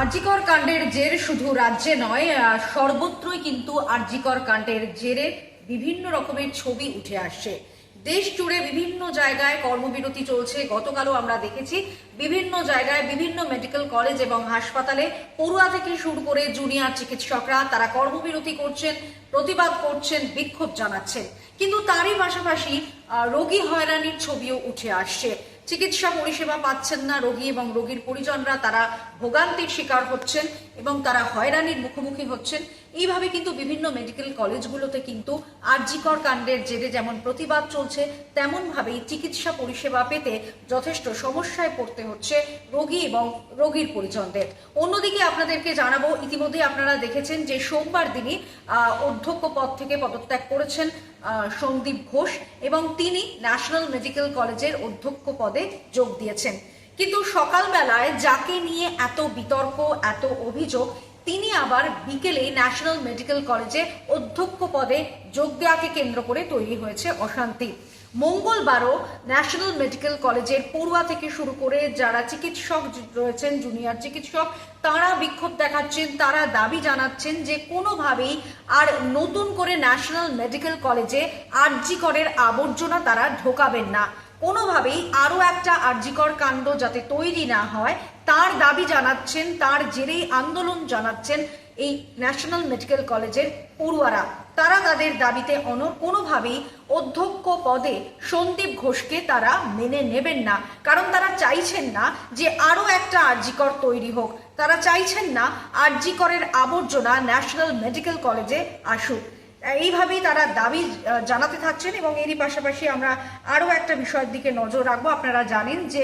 আরজিকর কাণ্ডের জের শুধু রাজ্যে নয় সর্বত্রই কিন্তু আরজিকর কাণ্ডের জেরে বিভিন্ন রকমের ছবি উঠে আসছে। দেশ জুড়ে বিভিন্ন জায়গায় কর্মবিরতি চলছে, গতকালও আমরা দেখেছি বিভিন্ন জায়গায় বিভিন্ন মেডিকেল কলেজ এবং হাসপাতালে পড়ুয়া থেকে শুরু করে জুনিয়র চিকিৎসকরা তারা কর্মবিরতি করছেন, প্রতিবাদ করছেন, বিক্ষোভ জানাচ্ছেন। কিন্তু তারই পাশাপাশি রোগী হয়রানির ছবিও উঠে আসছে। চিকিৎসা পরিষেবা পাচ্ছেন না রোগী এবং রোগীর পরিজনরা, তারা ভোগান্তির শিকার হচ্ছেন এবং তারা হয়রানির মুখোমুখি হচ্ছেন। এইভাবে কিন্তু বিভিন্ন মেডিকেল কলেজগুলোতে কিন্তু আরজিকর কাণ্ডের জেরে যেমন প্রতিবাদ চলছে, তেমনভাবেই চিকিৎসা পরিষেবা পেতে যথেষ্ট সমস্যায় পড়তে হচ্ছে রোগী এবং রোগীর পরিজনদের। অন্যদিকে আপনাদেরকে জানাব ইতিমধ্যে আপনারা দেখেছেন যে সোমবার দিনই অধ্যক্ষ পদ থেকে পদত্যাগ করেছেন সন্দীপ ঘোষ এবং তিনি ন্যাশনাল মেডিকেল কলেজের অধ্যক্ষ পদে যোগ দিয়েছেন। কিন্তু সকালবেলায় যাকে নিয়ে এত বিতর্ক, এত অভিযোগ, তিনি আবার বিকেলে ন্যাশনাল মেডিকেল কলেজে অধ্যক্ষ পদে যোগ দেওয়াকে কেন্দ্র করে তৈরি হয়েছে অশান্তি। মঙ্গলবারও ন্যাশনাল মেডিকেল কলেজের পড়ুয়া থেকে শুরু করে যারা চিকিৎসক রয়েছেন, জুনিয়র চিকিৎসক, তারা বিক্ষোভ দেখাচ্ছেন, তারা দাবি জানাচ্ছেন যে কোনোভাবেই আর নতুন করে ন্যাশনাল মেডিকেল কলেজে আরজি করের আবর্জনা তারা ঢোকাবেন না। কোনোভাবেই আরও একটা আরজিকর কাণ্ড যাতে তৈরি না হয়, তার দাবি জানাচ্ছেন, তার জেরেই আন্দোলন জানাচ্ছেন এই ন্যাশনাল মেডিকেল কলেজের পড়ুয়ারা, তারা তাদের দাবিতে অনর কোনোভাবেই অধ্যক্ষ পদে সন্দীপ ঘোষকে তারা মেনে নেবেন না। কারণ তারা চাইছেন না যে আরও একটা আরজিকর তৈরি হোক। তারা চাইছেন না আরজিকরের আবর্জনা ন্যাশনাল মেডিকেল কলেজে আসুক। এইভাবেই তারা দাবি জানাতে থাকছেন এবং এরই পাশাপাশি আমরা আরও একটা বিষয়ের দিকে নজর রাখব। আপনারা জানেন যে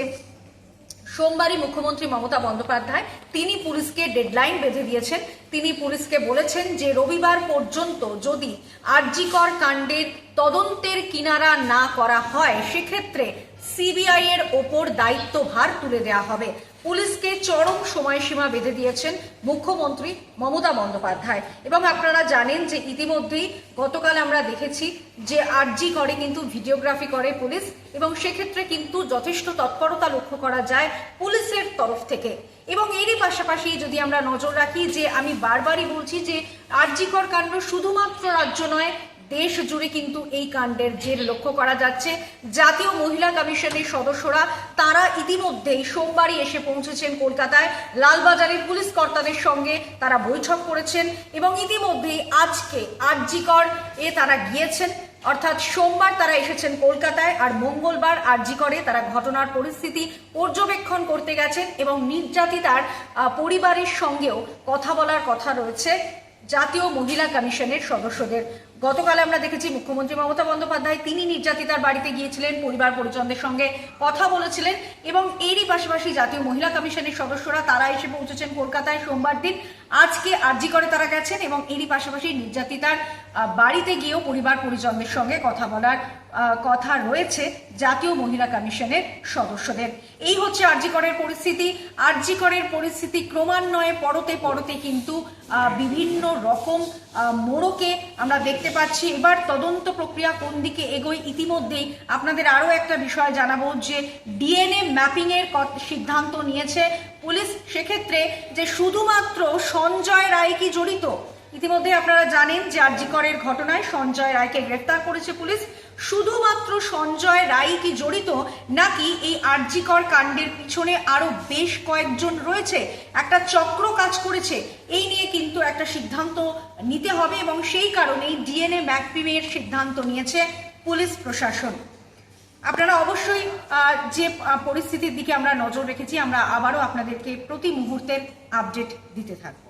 সোমবারই মুখ্যমন্ত্রী মমতা বন্দ্যোপাধ্যায় তিনি পুলিশকে ডেডলাইন বেঁধে দিয়েছেন। তিনি পুলিশকে বলেছেন যে রবিবার পর্যন্ত যদি আরজিকর কাণ্ডের তদন্তের কিনারা না করা হয়, সেক্ষেত্রে সিবিআই এর ওপর দায়িত্বভার তুলে দেওয়া হবে। পুলিশকে চরম সময়সীমা বেঁধে দিয়েছেন মুখ্যমন্ত্রী মমতা বন্দ্যোপাধ্যায়। এবং আপনারা জানেন যে ইতিমধ্যেই গতকাল আমরা দেখেছি যে আরজি করে কিন্তু, ভিডিওগ্রাফি করে পুলিশ, এবং সেক্ষেত্রে কিন্তু যথেষ্ট তৎপরতা লক্ষ্য করা যায় পুলিশের তরফ থেকে। এবং এরই পাশাপাশি যদি আমরা নজর রাখি যে আমি বারবারই বলছি যে আরজিকর কাণ্ড শুধুমাত্র রাজ্য নয় দেশ জুড়ে কিন্তু এই কাণ্ডের জের লক্ষ্য করা যাচ্ছে। জাতীয় মহিলা কমিশনের সদস্যরা, তারা ইতিমধ্যেই সোমবারই এসে পৌঁছেছেন কলকাতায়। লালবাজারের পুলিশ কর্তাদের সঙ্গে তারা বৈঠক করেছেন এবং ইতিমধ্যেই আজকে আরজিকর এ তারা গিয়েছেন। অর্থাৎ সোমবার তারা এসেছেন কলকাতায় আর মঙ্গলবার আরজি করে তারা ঘটনার পরিস্থিতি পর্যবেক্ষণ করতে গেছেন এবং নির্যাতিতার পরিবারের সঙ্গেও কথা বলার কথা রয়েছে জাতীয় মহিলা কমিশনের সদস্যদের। গতকাল আমরা দেখেছি মুখ্যমন্ত্রী মমতা বন্দ্যোপাধ্যায়, তিনি নির্যাতিতার বাড়িতে গিয়েছিলেন পরিবার পরিজনদের সঙ্গে কথা বলেছিলেন এবং এরই পাশাপাশি জাতীয় মহিলা কমিশনের সদস্যরা তারা এসে পৌঁছেছেন কলকাতায় সোমবার দিন। আজকে আরজি করে তারা গেছেন এবং এরই পাশাপাশি নির্যাতিতার বাড়িতে গিয়েও পরিবার পরিজনদের সঙ্গে কথা বলার কথা রয়েছে জাতীয় মহিলা কমিশনের সদস্যদের। এই হচ্ছে আরজিকরের পরিস্থিতি। আরজিকরের পরিস্থিতি ক্রমান্বয়ে পরতে পরতে কিন্তু বিভিন্ন রকম মোড়কে আমরা দেখতে পাচ্ছি। এবার তদন্ত প্রক্রিয়া কোন দিকে এগোয় ইতিমধ্যেই আপনাদের আরও একটা বিষয় জানাব যে ডিএনএ ম্যাপিংয়ের সিদ্ধান্ত নিয়েছে পুলিশ। সেক্ষেত্রে যে শুধুমাত্র সঞ্জয় রায় কি জড়িত? ইতিমধ্যে আপনারা জানেন যে আরজিকরের ঘটনায় সঞ্জয় রায়কে গ্রেফতার করেছে পুলিশ। শুধুমাত্র সঞ্জয় রায় কি জড়িত, নাকি এই আরজিকর কাণ্ডের পিছনে আরও বেশ কয়েকজন রয়েছে? একটা চক্র কাজ করেছে। এই নিয়ে কিন্তু একটা সিদ্ধান্ত নিতে হবে এবং সেই কারণেই ডিএনএ ম্যাকপিমের সিদ্ধান্ত নিয়েছে পুলিশ প্রশাসন। আপনারা অবশ্যই যে পরিস্থিতির দিকে আমরা নজর রেখেছি, আমরা আবারও আপনাদেরকে প্রতি মুহূর্তের আপডেট দিতে থাকব।